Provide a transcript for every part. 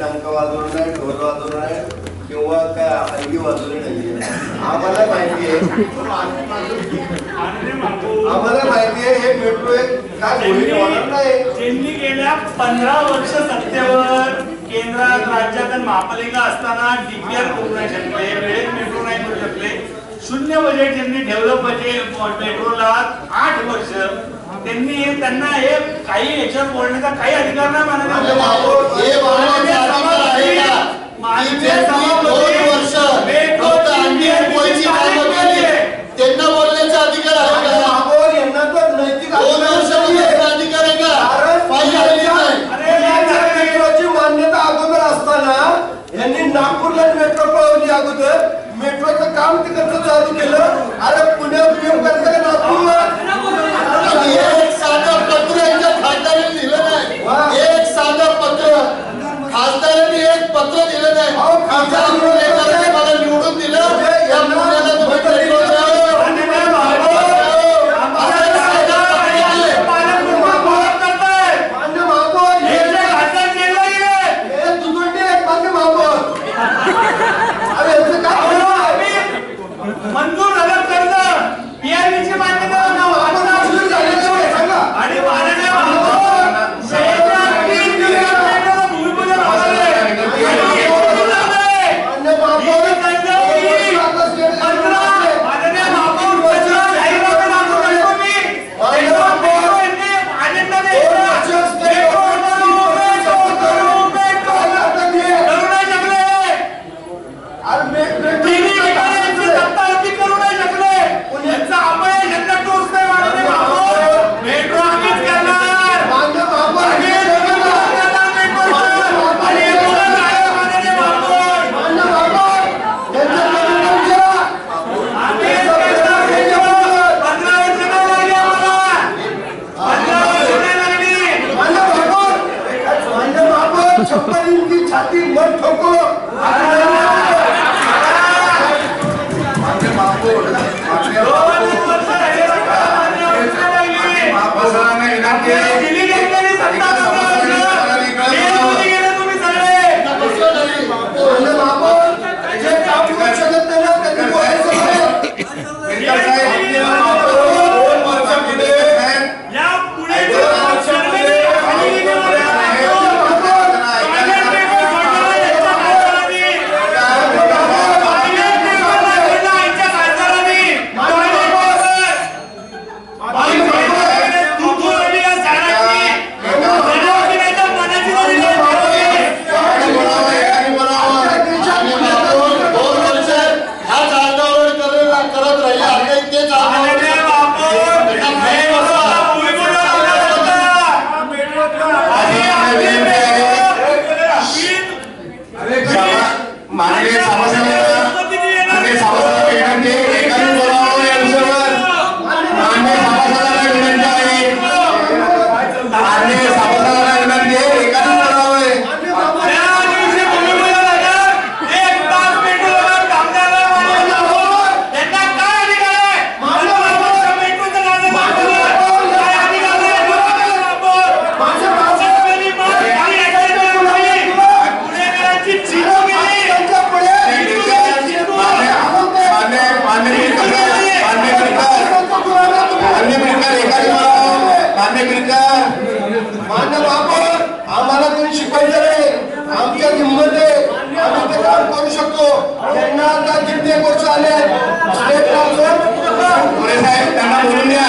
टंक वाजवून नाही ढोल वाजवून आहे किंवा काय हलगी वाजवली नाही आम्हाला माहिती आहे आम्हाला माहिती आहे हे मेट्रो काय गोळी वाढत नाही. त्यांनी गेल्या पंधरा वर्ष सत्तेवर केंद्रात राज्यात आणि महापालिका असताना डीपीआर करू नाही शकले वेळेत मेट्रो नाही करू शकले. शून्य बजेट त्यांनी डेव्हलप बजेट मेट्रोला आठ वर्ष. त्यांनी त्यांना हे काही याच्यावर बोलण्याचा काही अधिकार नाही त्यांना आहे का? अधिकार आहे का? मान्यता अगोदर असताना यांनी नागपूरला मेट्रो पावली अगोदर. मेट्रोचं काम तिकडचं चालू केलं. अरे छप्पन इंची छाती मत ठोको. चालत राहिले अन्याय ते चालत मिळणार मान्य बाबा आम्हाला तुम्ही शिकवायचं रे. आमच्या हिंमत आम्ही ते काम करू शकतो. त्यांना आता कित्येक वर्ष आले साहेब त्यांना बोलून द्या.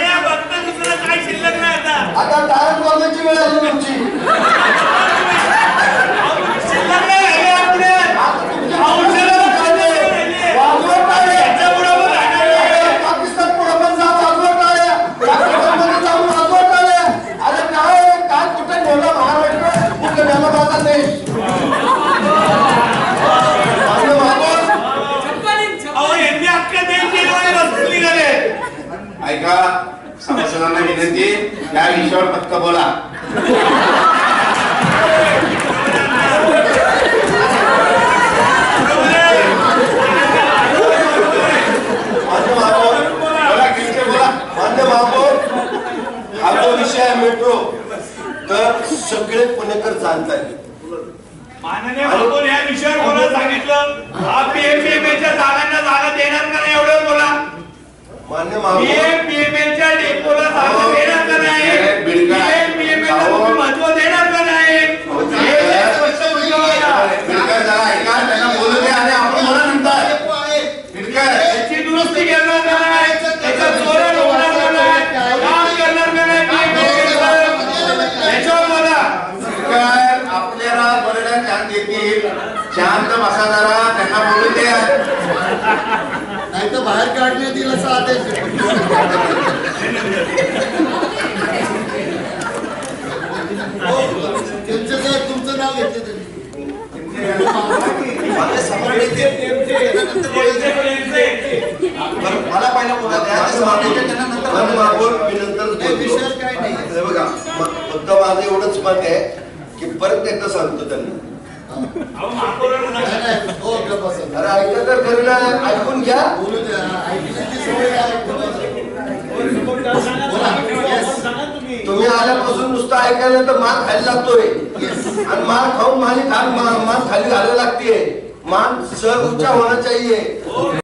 आता. आता टाळत वेळ आली तुमची विनंती या विषयावर फक्त बोला. हा जो विषय आहे मेट्रो तर सगळे पुणेकर माननीय बाबून या विषयावर बोला सांगितलं. हा पीएमपीएमएलच्या जागांना जागा देणार का नाही एवढं बोला. मान्य पीएमपीएमएलच्या डेपोला जागा देणार का नाही पीएमपीएमएलला तुम्ही महत्त्व देणार का नाही हे स्पष्ट बोला. बिडकर जरा ऐका त्यांना बोलू द्या आणि आपण बोला नंतर बिडकर याची दुरुस्ती करणार का नाही त्याचं धोरण होणार का नाही काम करणार का नाही PMPML? याच्यावर बोला बिडकर आपल्याला बोलायला चान्स देतील शांत जरा त्यांना बोलू द्या नाही तर बाहेर काढण्यात येईल असा आदेश आहे. त्यांचं काय तुमचं नाव घेतलं मला पहिला बोला मी नंतर काय नाही बघा फक्त माझं एवढंच मत आहे की परत एकदा सांगतो त्यांना हो. अरे तर ना ऐकून घ्या. बोलू द्या. ऐकण्याची सवय आहे बोला. Yes. तुम्ही. आल्यापासून नुसतं ऐकायला तर मान खाली लागतोय. आणि मान खाऊन मानी खाल मान खाली घालायला लागते मान सर ऊंचा होना चाहिए